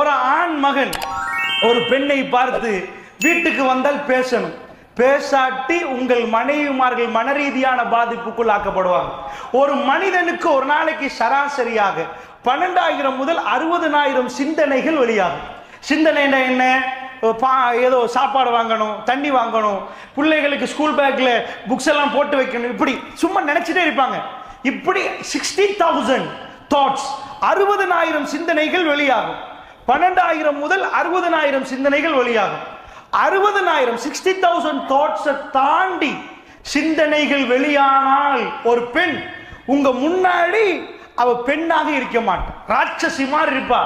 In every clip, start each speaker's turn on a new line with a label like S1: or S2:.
S1: ஒரு ஆண் மகன் ஒரு பெண்ணை பார்த்து வீட்டுக்கு வந்தால் பேசணும். பேசாட்டி உங்கள் மனைவிமார்கள் மனரீதியான பாதிப்புக்குள் ஆக்கப்படுவாங்க. ஒரு மனிதனுக்கு ஒரு நாளைக்கு சராசரியாக பன்னெண்டாயிரம் முதல் அறுபதுனாயிரம் சிந்தனைகள் வெளியாகும். சிந்தனைன்னா என்ன? பா ஏதோ சாப்பாடு வாங்கணும் தண்ணி வாங்கணும் பிள்ளைகளுக்கு ஸ்கூல் பேக்கில் புக்ஸ் எல்லாம் போட்டு வைக்கணும். இப்படி சும்மா நினைச்சிட்டே இருப்பாங்க. இப்படி சிக்ஸ்டி தௌசண்ட் தாட்ஸ் அறுபதனாயிரம் சிந்தனைகள் வெளியாகும். பன்னெண்டாயிரம் முதல் அறுபதனாயிரம் சிந்தனைகள் வெளியாகும் அறுபதனாயிரம் சிக்ஸ்டி தௌசண்ட் தாட்ஸை தாண்டி சிந்தனைகள் வெளியானால் ஒரு பெண் உங்க முன்னாடி அவ பெண்ணாக இருக்க மாட்டான் ராட்சசி மாதிரி இருப்பா.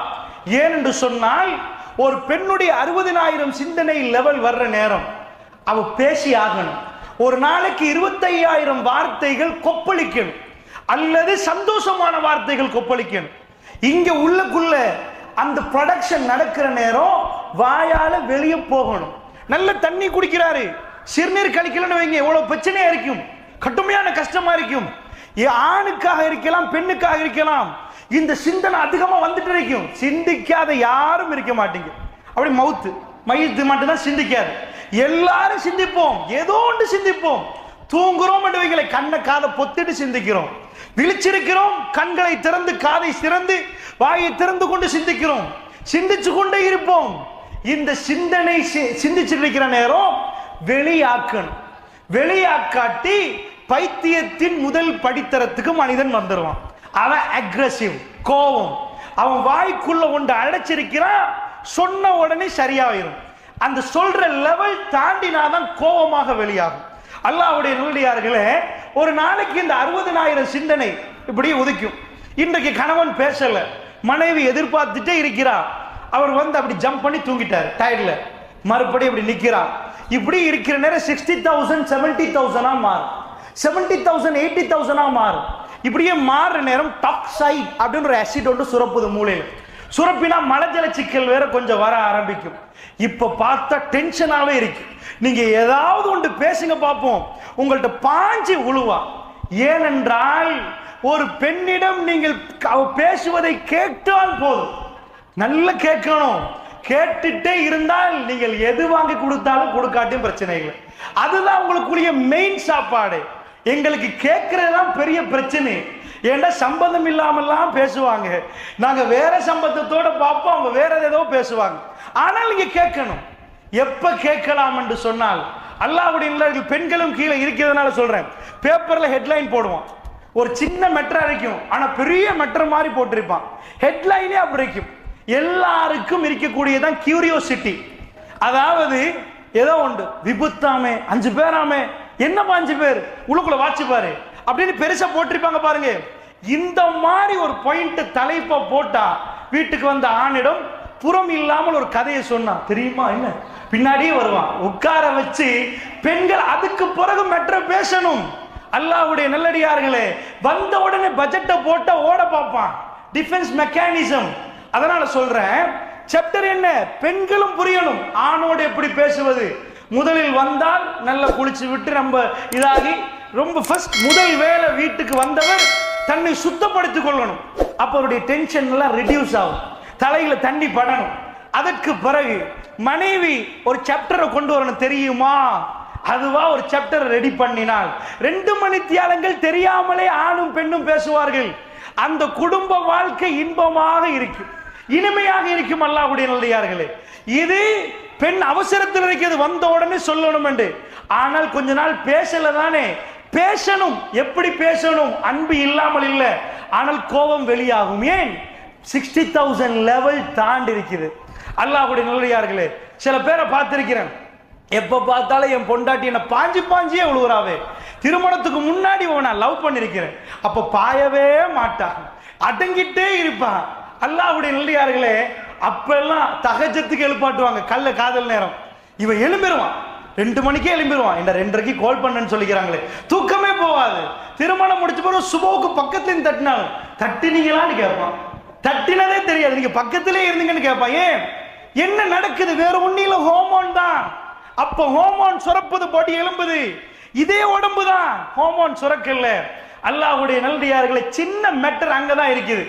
S1: ஏனென்று சொன்னால் ஒரு பெண்ணுடைய அறுபதினாயிரம் சிந்தனை லெவல் வர்ற நேரம். அவ பேசி ஆகணும். ஒரு நாளைக்கு இருபத்தையாயிரம் வார்த்தைகள் கொப்பளிக்கணும். அல்லது சந்தோஷமான வார்த்தைகள் கொப்பளிக்கணும். இங்க உள்ளக்குள்ள அந்த ப்ரொடக்ஷன் நடக்கிற நேரம் வாயால் வெளியே போகணும். நல்ல தண்ணி குடிக்கிறாரு. சிறுநீர் கழிக்கலன்னு வைங்க எவ்வளோ பிரச்சனையாக இருக்கும். கடுமையான கஷ்டமாக இருக்கும். ஏ, ஆணுக்காக இருக்கலாம் பெண்ணுக்காக இருக்கலாம். இந்த சிந்தனை அதிகமாக வந்துட்டு இருக்கும். சிந்திக்காத யாரும் இருக்க மாட்டீங்க. அப்படி மவுத்து மயித்து மட்டும்தான் சிந்திக்காது. எல்லாரும் சிந்திப்போம். ஏதோ ஒன்று சிந்திப்போம். தூங்குறோம் வைக்கல கண்ணை காதை பொத்திட்டு சிந்திக்கிறோம். விழிச்சிருக்கிறோம். கண்களை திறந்து காதை சிறந்து வாயை திறந்து கொண்டு சிந்திக்கிறோம். சிந்திச்சு கொண்டே இருப்போம். இந்த சிந்தனை சி- நேரம் வெளியாக்கணும். வெளியாக்காட்டி பைத்தியத்தின் முதல் படித்தரத்துக்கு மனிதன் வந்துடுவான் அவன் அக்ரசிவ் கோபம். அவன் வாய்க்குள்ள ஒன்று அடைச்சிருக்கிறான் சொன்ன உடனே சரியாயிரும். அந்த சொல்ற லெவல் தாண்டினாதான் கோபமாக வெளியாகும். அல்லாவுடைய நூலியார்களே ஒரு நாளைக்கு இந்த அறுபதனாயிரம் சிந்தனை இப்படி உதிக்கும். இன்றைக்கு கணவன் பேசலை. மனைவி எதிர்பார்த்துட்டே இருக்கிறா. அவர் வந்து அப்படி ஜம்ப் பண்ணி தூங்கிட்டார் டயர்டில் மறுபடியும் இப்படி நிற்கிறா இப்படி இருக்கிற நேரம் சிக்ஸ்டி தௌசண்ட் செவன்டி தௌசண்டா மாறும் செவன்டி தௌசண்ட் எயிட்டி தௌசண்டா மாறும் இப்படியே மாறுற நேரம் டாக்ஸைட் அப்படின்னு ஒரு ஆசிட் ஒன்று சுரப்புது மூளையில. சுரப்பினா மலஜல சிக்கல் வேற கொஞ்சம் வர ஆரம்பிக்கும். இப்போ பார்த்தா டென்ஷனாகவே இருக்கு. நீங்கள் ஏதாவது ஒன்று பேசுங்க பார்ப்போம் உங்கள்கிட்ட பாஞ்சு உழுவா. ஏனென்றால் ஒரு பெண்ணிடம் நீங்கள் அவ பேசுவதை கேட்டால் போதும். நல்ல கேட்கணும். கேட்டுட்டே இருந்தால் நீங்கள் எது வாங்கி கொடுத்தாலும் கொடுக்காட்டியும் பிரச்சனை இல்லை. அதுதான் உங்களுக்குரிய மெயின் சாப்பாடு. எங்களுக்கு கேட்கறது தான் பெரிய பிரச்சனை. ஏன்டா சம்பந்தம் இல்லாமல்லாம் பேசுவாங்க. நாங்கள் வேற சம்பந்தத்தோட பார்ப்போம் அவங்க வேற ஏதோ பேசுவாங்க. ஆனால் நீங்கள் கேட்கணும். எப்போ கேட்கலாம் என்று சொன்னால் அல்லாவுடைய பெண்களும் கீழே இருக்கிறதுனால சொல்றேன். பேப்பரில் ஹெட்லைன் போடுவான். ஒரு சின்ன மெட்ரா இருக்கும் ஆனால் பெரிய மெட்ரா மாதிரி போட்டிருப்பான். ஹெட்லைனே அப்படி இருக்கும். எல்லாருக்கும் இருக்கக்கூடியதான் கியூரியோசிட்டி அதாவது ஏதோ உண்டு விபத்தாமே அஞ்சு பேராமே. என்னப்பா அஞ்சு பேர்? உள்ளுக்குள்ள வாட்சி பாரு. அப்படின்னு பெருசா போட்டிருப்பாங்க பாருங்க. இந்த மாதிரி ஒரு பாயிண்ட் தலைப்பை போட்டா வீட்டுக்கு வந்த ஆணிடம் புறம் இல்லாமல் ஒரு கதையை சொன்னான். தெரியுமா என்ன? பின்னாடியே வருவான். உட்கார வச்சு பெண்கள் அதுக்கு பிறகு மெட்ரோ பேசணும். அல்லாவுடைய நல்லடியார்களே வந்த உடனே பட்ஜெட்டை போட்ட ஓட பார்ப்பான். டிஃபென்ஸ் மெக்கானிசம் அதனால சொல்றேன் சாப்டர் என்ன? பெண்களும் புரியணும். ஆணோடு எப்படி பேசுவது? முதலில் வந்தால் நல்லா குளிச்சு விட்டு நம்ம இதாகி ரொம்ப ஃபர்ஸ்ட் முதல் வேலை வீட்டுக்கு வந்தவர் தன்னை சுத்தப்படுத்திக் கொள்ளணும். அப்போ அவருடைய டென்ஷன் எல்லாம் ரெடியூஸ் ஆகும். தலையில தண்ணி படணும். அதற்கு பிறகு மனைவி ஒரு சாப்டரை கொண்டு வரணும் தெரியுமா? அதுவா ஒரு சாப்டர் ரெடி பண்ணினால். ரெண்டு மணி தியாலங்கள் தெரியாமலே ஆணும் பெண்ணும் பேசுவார்கள். அந்த குடும்ப வாழ்க்கை இன்பமாக இருக்கும். இனிமையாக இருக்கும் அல்லாஹுடைய நல்லையார்களே இது பெண் அவசரத்தில் இருக்கிறது வந்த உடனே சொல்லணும் என்று. ஆனால் கொஞ்ச நாள் பேசல தானே. பேசணும். எப்படி பேசணும்? அன்பு இல்லாமல் இல்லை. ஆனால் கோபம் வெளியாகும். ஏன்? சிக்ஸ்டி தௌசண்ட் லெவல் தாண்டி இருக்குது அல்லாஹுடைய நல்லடியார்களே சில பேரை பார்த்திருக்கிறேன். எப்போ பார்த்தாலும் என் பொண்டாட்டி என்னை பாஞ்சு பாஞ்சியே உழுவுறாவே. திருமணத்துக்கு முன்னாடி நான் லவ் பண்ணியிருக்கிறேன் அப்போ பாயவே மாட்டான் அடங்கிட்டே இருப்பான் அல்லாவுடைய நல்லியார்களே அப்பெல்லாம் தகஜத்துக்கு எழுப்பாட்டுவாங்க. கல்ல காதல் நேரம். இவன் எழும்பிடுவான் ரெண்டு மணிக்கே எழும்பிடுவான் இந்த ரெண்டரைக்கு கால் பண்ணேன்னு சொல்லிக்கிறாங்களே. தூக்கமே போகாது. திருமணம் முடிச்ச பிறகு சுபோவுக்கு பக்கத்துலேருந்து தட்டினாலும் தட்டினீங்களான்னு கேட்பான். தட்டினதே தெரியாது. நீங்கள் பக்கத்திலே இருந்தீங்கன்னு கேட்பான். ஏன்? என்ன நடக்குது? வேற ஒன்னில ஹோமோன் தான். அப்ப ஹோமோன் சுரப்பது போட்டு எலும்புது இதே உடம்பு தான் ஹோமோன் சுரக்கல்ல. அல்லாஹ்வுடைய நல்லடியார்களை சின்ன மேட்டர் அங்கதான் இருக்குது.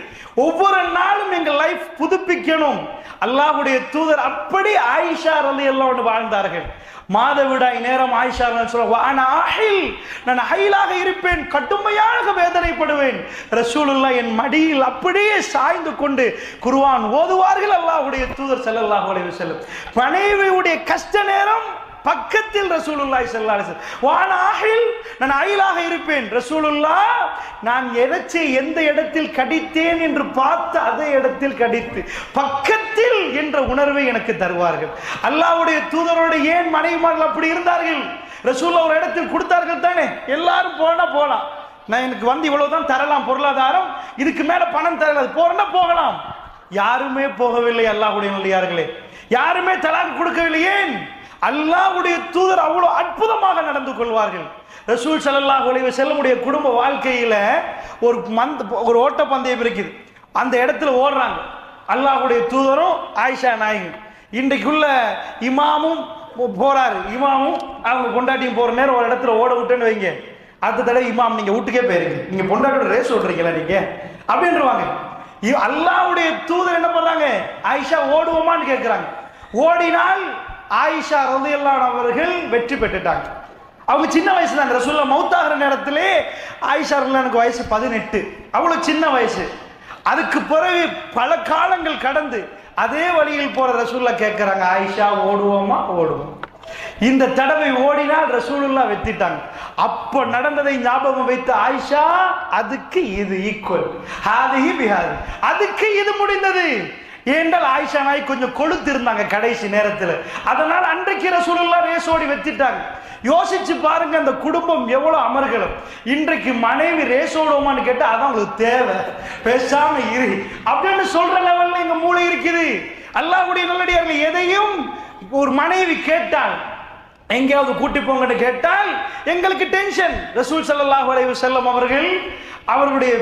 S1: ஒவ்வொரு நாளும் எங்க லைஃப் புதுப்பிக்கணும். அல்லாஹ்வுடைய தூதர் அப்படி ஆயிஷா ரலியல்லாஹு வாழ்ந்தார்கள். மாதவிடாய் நேரம் ஆயிஷா சொல்ல நான் ஹைலாக இருப்பேன் கடுமையாக வேதனைப்படுவேன். ரசூலுல்லா என் மடியில் அப்படியே சாய்ந்து கொண்டு குருவான் ஓதுவார்கள் அல்லாஹுடைய தூதர் ஸல்லல்லாஹு செல்லும் மனைவியுடைய கஷ்ட நேரம் பக்கத்தில் ரசூலுல்லாய் ஸல்லல்லாஹு வானாகில் நான் அயிலாக இருப்பேன். ரசூலுல்லா நான் எதச்சை எந்த இடத்தில் கடித்தேன் என்று பார்த்து அதே இடத்தில் கடித்து பக்கத்தில் என்ற உணர்வை எனக்கு தருவார்கள். அல்லாவுடைய தூதரோடு ஏன் மனைவிமார்கள் அப்படி இருந்தார்கள்? ரசூல்லா ஒரு இடத்தில் கொடுத்தார்கள் தானே? எல்லாரும் போனா போகலாம் நான் எனக்கு வந்து இவ்வளவுதான் தரலாம் பொருளாதாரம். இதுக்கு மேல பணம் தரல அது போறேன்னா போகலாம். யாருமே போகவில்லை அல்லாஹுடைய நல்லியார்களே யாருமே தலாக் கொடுக்கவில்லை ஏன்? அல்லாஹ்வுடைய தூதர் அவ்வளவு அற்புதமாக நடந்து கொள்வார்கள். ரசூல் ஸல்லல்லாஹு ஒளிவு செல்லமுடைய குடும்ப வாழ்க்கையில ஒரு மந்த் ஒரு ஓட்டப்பந்தயம் இருக்குது. அந்த இடத்துல ஓடுறாங்க. அல்லாஹ்வுடைய தூதரும் ஆயிஷா நாயகன் இன்றைக்குள்ள இமாமும் போறாரு. இமாமும் அவங்க கொண்டாட்டியும் போற நேரம் ஒரு இடத்துல ஓட விட்டுன்னு வைங்க. அடுத்த தடவை இமாம் நீங்க வீட்டுக்கே போயிருங்க. நீங்க பொண்டாட்டோட ரேஸ் ஓடுறீங்களா நீங்க? அப்படின்றவாங்க. இ- தூதர் என்ன பண்றாங்க? ஆயிஷா ஓடுவோமான்னு கேட்கிறாங்க ஓடினால் ஆயிஷா ரதியல்லான் அவர்கள் வெற்றி பெற்றுட்டாங்க. அவங்க சின்ன வயசு தான் ரசூல்லா மௌத்தாகிற நேரத்திலே ஆயிஷா எனக்கு வயசு பதினெட்டு. அவ்வளோ சின்ன வயசு. அதுக்கு பிறகு பல காலங்கள் கடந்து அதே வழியில் போற ரசூல்லா கேட்குறாங்க ஆயிஷா ஓடுவோமா? ஓடுவோம். இந்த தடவை ஓடினால் ரசூலுல்லா வெத்திட்டாங்க. அப்ப நடந்ததை ஞாபகம் வைத்து ஆயிஷா அதுக்கு இது ஈக்குவல் அதுக்கு இது முடிந்தது. ஏண்டல் ஆயிஷா நாய் கொஞ்சம் கொழுத்து இருந்தாங்க கடைசி நேரத்தில். அதனால் அன்றைக்கு ரசூலுல்லா ரேஸ் வெத்திட்டாங்க. யோசிச்சு பாருங்க அந்த குடும்பம் எவ்வளோ அமர்களும் இன்றைக்கு மனைவி ரேஸ் கேட்டால் அதான் உங்களுக்கு தேவை. பேசாம இரு. அப்படின்னு சொல்ற லெவலில் எங்கள் மூளை இருக்குது. அல்லாவுடைய நல்லடியார்கள் எதையும் ஒரு மனைவி கேட்டால் எங்கேயாவது கூட்டி போங்கன்னு கேட்டால் எங்களுக்கு டென்ஷன் ரசூல் சல்லாஹ் அலைஹி வஸல்லம் அவர்கள் அவர்களுடைய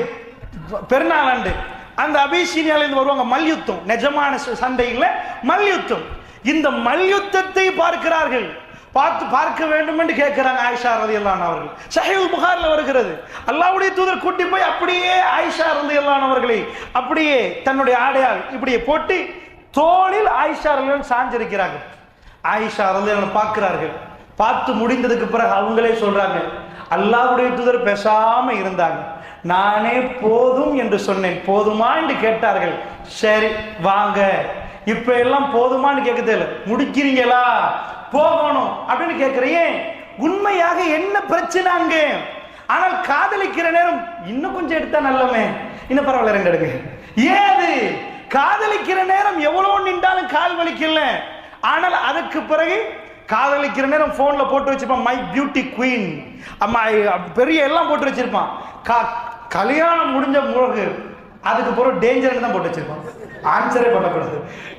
S1: பெருநாளாண்டு அந்த அபிசீனியாலேருந்து வருவாங்க மல்யுத்தம். நிஜமான ச- சண்டை மல்யுத்தம். இந்த மல்யுத்தத்தை பார்க்கிறார்கள். பார்த்து பார்க்க வேண்டும் என்று கேட்கிறாங்க ஆயிஷா ரதி அவர்கள். சஹீஹுல் புகாரில் வருகிறது. அல்லாவுடைய தூதர் கூட்டி போய் அப்படியே ஆயிஷா ரதி அவர்களை அப்படியே தன்னுடைய ஆடையால் இப்படியே போட்டு தோளில் ஆயிஷா ரலியல்லாஹு சாஞ்சிருக்கிறார்கள். ஆயிஷா ரலியல்லாஹு பார்க்கிறார்கள். பார்த்து முடிந்ததுக்கு பிறகு அவங்களே சொல்றாங்க அல்லாவுடைய தூதர் பேசாம இருந்தாங்க. நானே போதும் என்று சொன்னேன். போதுமா என்று கேட்டார்கள். சரி வாங்க. இப்ப எல்லாம் போதுமான்னு கேட்க தெரியல முடிக்கிறீங்களா? போகணும் அப்படின்னு கேட்கிறேன் உண்மையாக என்ன பிரச்சனை அங்க? ஆனால் காதலிக்கிற நேரம் இன்னும் கொஞ்சம் எடுத்தா நல்லமே. இன்னும் பரவாயில்ல ரெண்டு எடுங்க. ஏது? காதலிக்கிற நேரம் எவ்வளவு நின்றாலும் கால் வலிக்கல. ஆனால் அதுக்கு பிறகு காதலிக்கிற நேரம் போன்ல போட்டு வச்சிருப்பான் மை பியூட்டி குயின் அம்மா பெரிய எல்லாம் போட்டு வச்சிருப்பான். கா- கல்யாணம் முடிஞ்ச பிறகு அதுக்கு பிறகு டேஞ்சர் தான் போட்டு வச்சிருப்பான் ஆன்சரே பண்ணக்கூடாது.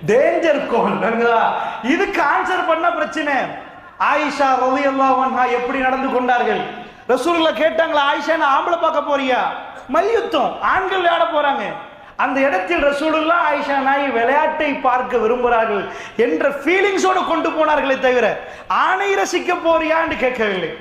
S1: டேஞ்சர் கோல்ங்களா இதுக்கு ஆன்சர் பண்ண பிரச்சனை. ஆயிஷா ரவி அன்ஹா எப்படி நடந்து கொண்டார்கள்? ரசூல்ல கேட்டாங்களா ஆயிஷா நான் ஆம்பளை பார்க்க போறியா? மல்யுத்தம் ஆண்கள் விளையாட போறாங்க. அந்த இடத்தில் ரசூலுல்லா ஆயிஷா நாய் விளையாட்டை பார்க்க விரும்புகிறார்கள் என்ற ஃபீலிங்ஸோடு கொண்டு போனார்களே தவிர ஆணை ரசிக்க போறியான்னு கேட்கவில்லை.